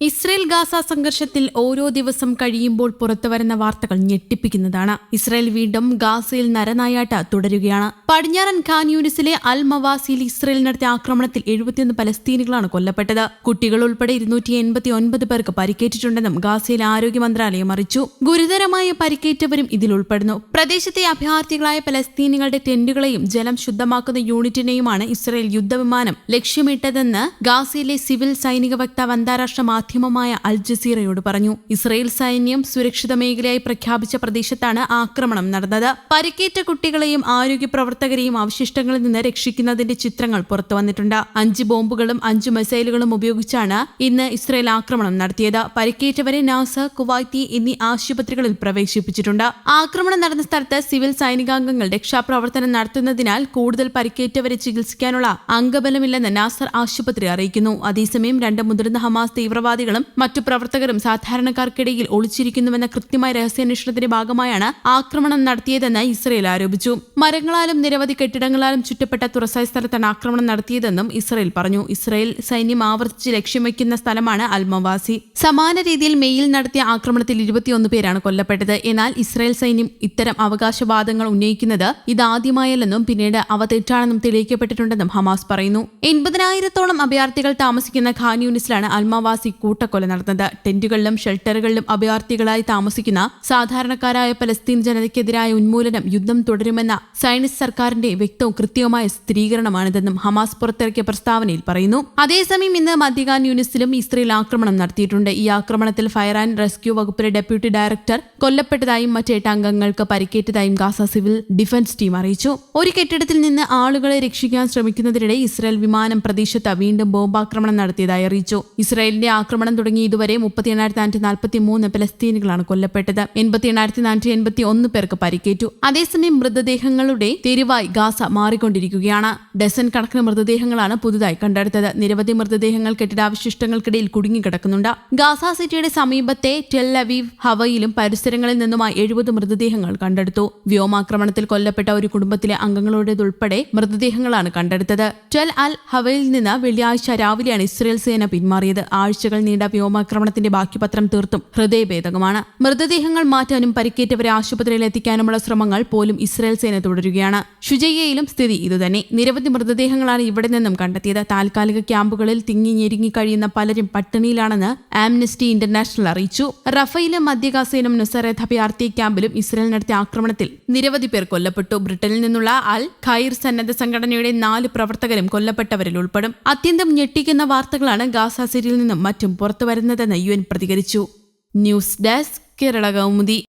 Israel Gaza സംഘർഷത്തിൽ ഓരോ ദിവസം കഴിയുമ്പോൾ പുറത്തുവരുന്ന വാർത്തകൾ ഞെട്ടിപ്പിക്കുന്നതാണ്. ഇസ്രയേൽ വീണ്ടും ഗാസയിൽ നരനായാട്ട തുടരുകയാണ്. പടിഞ്ഞാറൻ ഖാൻ യൂനിസിലെ അൽ മവാസിയിൽ ഇസ്രയേൽ നടത്തിയ ആക്രമണത്തിൽ എഴുപത്തിയൊന്ന് പലസ്തീനികളാണ് കൊല്ലപ്പെട്ടത്. കുട്ടികൾ ഉൾപ്പെടെ ഇരുന്നൂറ്റി എൺപത്തി ഒൻപത് പേർക്ക് പരിക്കേറ്റിട്ടുണ്ടെന്നും ഗാസയിലെ ആരോഗ്യ മന്ത്രാലയം അറിയിച്ചു. ഗുരുതരമായ പരിക്കേറ്റവരും ഇതിൽ ഉൾപ്പെടുന്നു. പ്രദേശത്തെ അഭയാർത്ഥികളായ പലസ്തീനികളുടെ ടെന്റുകളെയും ജലം ശുദ്ധമാക്കുന്ന യൂണിറ്റിനെയുമാണ് ഇസ്രയേൽ യുദ്ധവിമാനം ലക്ഷ്യമിട്ടതെന്ന് ഗാസയിലെ സിവിൽ സൈനിക വക്താവ് അന്താരാഷ്ട്ര മാധ്യമമായ അൽ ജസീറയോട് പറഞ്ഞു ഇസ്രയേൽ സൈന്യം സുരക്ഷിത മേഖലയായി പ്രഖ്യാപിച്ച പ്രദേശത്താണ് ആക്രമണം നടന്നത്. പരിക്കേറ്റ കുട്ടികളെയും ആരോഗ്യ പ്രവർത്തകരെയും അവശിഷ്ടങ്ങളിൽ നിന്ന് രക്ഷിക്കുന്നതിന്റെ ചിത്രങ്ങൾ പുറത്തു വന്നിട്ടുണ്ട്. അഞ്ച് ബോംബുകളും അഞ്ച് മിസൈലുകളും ഉപയോഗിച്ചാണ് ഇന്ന് ഇസ്രയേൽ ആക്രമണം നടത്തിയത്. പരിക്കേറ്റവരെ നാസ കുവൈത്തി എന്നീ ആശുപത്രികളിൽ പ്രവേശിപ്പിച്ചിട്ടുണ്ട്. ആക്രമണം നടന്ന സ്ഥലത്ത് സിവിൽ സൈനികാംഗങ്ങൾ രക്ഷാപ്രവർത്തനം നടത്തുന്നതിനാൽ കൂടുതൽ പരിക്കേറ്റവരെ ചികിത്സിക്കാനുള്ള അംഗബലമില്ലെന്ന് നാസർ ആശുപത്രി അറിയിക്കുന്നു. അതേസമയം രണ്ട് മുതിർന്ന ഹമാസ് തീവ്രവാദികളും മറ്റു പ്രവർത്തകരും സാധാരണക്കാർക്കിടയിൽ ഒളിച്ചിരിക്കുന്നുവെന്ന കൃത്യമായ രഹസ്യാന്വേഷണത്തിന്റെ ഭാഗമായാണ് ആക്രമണം നടത്തിയതെന്ന് ഇസ്രയേൽ ആരോപിച്ചു. മരങ്ങളാലും നിരവധി കെട്ടിടങ്ങളാലും ചുറ്റപ്പെട്ട തുറസായ സ്ഥലത്താണ് ആക്രമണം നടത്തിയതെന്നും ഇസ്രയേൽ പറഞ്ഞു. ഇസ്രയേൽ സൈന്യം ആവർത്തിച്ച് ലക്ഷ്യം വയ്ക്കുന്ന സ്ഥലമാണ് അൽമവാസി. സമാന രീതിയിൽ മെയ്യിൽ നടത്തിയ ആക്രമണത്തിൽ ഇരുപത്തിയൊന്ന് പേരാണ് കൊല്ലപ്പെട്ടത്. എന്നാൽ ഇസ്രയേൽ സൈന്യം ഇത്തരം അവകാശവാദങ്ങൾ ഉന്നയിക്കുന്നത് ഇതാദ്യമായല്ലെന്നും പിന്നീട് അവ തെറ്റാണെന്നും തെളിയിക്കപ്പെട്ടിട്ടുണ്ടെന്നും ഹമാസ് പറയുന്നു. എൺപതിനായിരത്തോളം അഭയാർത്ഥികൾ താമസിക്കുന്ന ഖാൻ യൂണിസിലാണ് അൽമവാസി കൂട്ടക്കൊല നടന്നത്. ടെന്റുകളിലും ഷെൽട്ടറുകളിലും അഭയാർത്ഥികളായി താമസിക്കുന്ന സാധാരണക്കാരായ പലസ്തീൻ ജനതയ്ക്കെതിരായ ഉന്മൂലനം യുദ്ധം തുടരുമെന്ന സൈനിസ് സർക്കാരിന്റെ വ്യക്തവും കൃത്യവുമായ സ്ഥിരീകരണമാണിതെന്നും ഹമാസ് പുറത്തിറക്കിയ പ്രസ്താവനയിൽ പറയുന്നു. അതേസമയം ഇന്ന് മധ്യകാൻ യൂണിസിലും ഇസ്രയേൽ ആക്രമണം നടത്തിയിട്ടുണ്ട്. ഈ ആക്രമണത്തിൽ ഫയർ ആൻഡ് റെസ്ക്യൂ വകുപ്പിലെ ഡെപ്യൂട്ടി ഡയറക്ടർ കൊല്ലപ്പെട്ടതായും മറ്റേട്ട അംഗങ്ങൾക്ക് പരിക്കേറ്റതായും ഗാസ സിവിൽ ഡിഫൻസ് ടീം അറിയിച്ചു. ഒരു കെട്ടിടത്തിൽ നിന്ന് ആളുകളെ രക്ഷിക്കാൻ ശ്രമിക്കുന്നതിനിടെ ഇസ്രായേൽ വിമാനം പ്രദേശത്ത് വീണ്ടും ബോംബാക്രമണം നടത്തിയതായി അറിയിച്ചു. ഇസ്രായേലിന്റെ തുടങ്ങി ഇതുവരെ മുപ്പത്തി എണ്ണായിരത്തി നാനൂറ്റി നാൽപ്പത്തി മൂന്ന് പലസ്തീനുകളാണ് കൊല്ലപ്പെട്ടത്. എൺപത്തി എണ്ണായിരത്തി നാനൂറ്റി എൺപത്തി ഒന്ന് പേർക്ക് പരിക്കേറ്റു. അതേസമയം മൃതദേഹങ്ങളുടെ തെരുവായി ഗാസ മാറിക്കൊണ്ടിരിക്കുകയാണ്. ഡസൻ കണക്കിന് മൃതദേഹങ്ങളാണ് പുതുതായി കണ്ടെടുത്തത്. നിരവധി മൃതദേഹങ്ങൾ കെട്ടിടാവശിഷ്ടങ്ങൾക്കിടയിൽ കുടുങ്ങിക്കിടക്കുന്നുണ്ട്. ഗാസ സിറ്റിയുടെ സമീപത്തെ ടെല്ലവീവ് ഹവയിലും പരിസരങ്ങളിൽ നിന്നുമായി എഴുപത് മൃതദേഹങ്ങൾ കണ്ടെടുത്തു. വ്യോമാക്രമണത്തിൽ കൊല്ലപ്പെട്ട ഒരു കുടുംബത്തിലെ അംഗങ്ങളുടേതുൾപ്പെടെ മൃതദേഹങ്ങളാണ് കണ്ടെടുത്തത്. ടെൽ അൽ ഹവയിൽ നിന്ന് വെള്ളിയാഴ്ച രാവിലെയാണ് ഇസ്രയേൽ സേന പിന്മാറിയത്. ആഴ്ചകൾ നീണ്ട വ്യോമാക്രമണത്തിന്റെ ബാക്കി പത്രം തീർത്തും ഹൃദയഭേദകമാണ്. മൃതദേഹങ്ങൾ മാറ്റാനും പരിക്കേറ്റവരെ ആശുപത്രിയിൽ എത്തിക്കാനുമുള്ള ശ്രമങ്ങൾ പോലും ഇസ്രായേൽ സേന തുടരുകയാണ്. ഷുജയ്യയിലും സ്ഥിതി ഇതുതന്നെ. നിരവധി മൃതദേഹങ്ങളാണ് ഇവിടെ നിന്നും കണ്ടെത്തിയത്. താൽക്കാലിക ക്യാമ്പുകളിൽ തിങ്ങി ഞെരുങ്ങി കഴിയുന്ന പലരും പട്ടിണിയിലാണെന്ന് ആംനസ്റ്റി ഇന്റർനാഷണൽ അറിയിച്ചു. റഫയിലും മധ്യഗാസയിലും നുസറേത്ത് അഭയാർത്ഥി ക്യാമ്പിലും ഇസ്രായേൽ നടത്തിയ ആക്രമണത്തിൽ നിരവധി പേർ കൊല്ലപ്പെട്ടു. ബ്രിട്ടനിൽ നിന്നുള്ള അൽ ഖൈർ സന്നദ്ധ സംഘടനയുടെ നാല് പ്രവർത്തകരും കൊല്ലപ്പെട്ടവരിൽ ഉൾപ്പെടും. അത്യന്തം ഞെട്ടിക്കുന്ന വാർത്തകളാണ് ഗാസ സിറ്റിയിൽ നിന്നും മറ്റും പുറത്തുവരുന്നതെന്ന് യു എൻ പ്രതികരിച്ചു. News desk Kerala Kaumudi.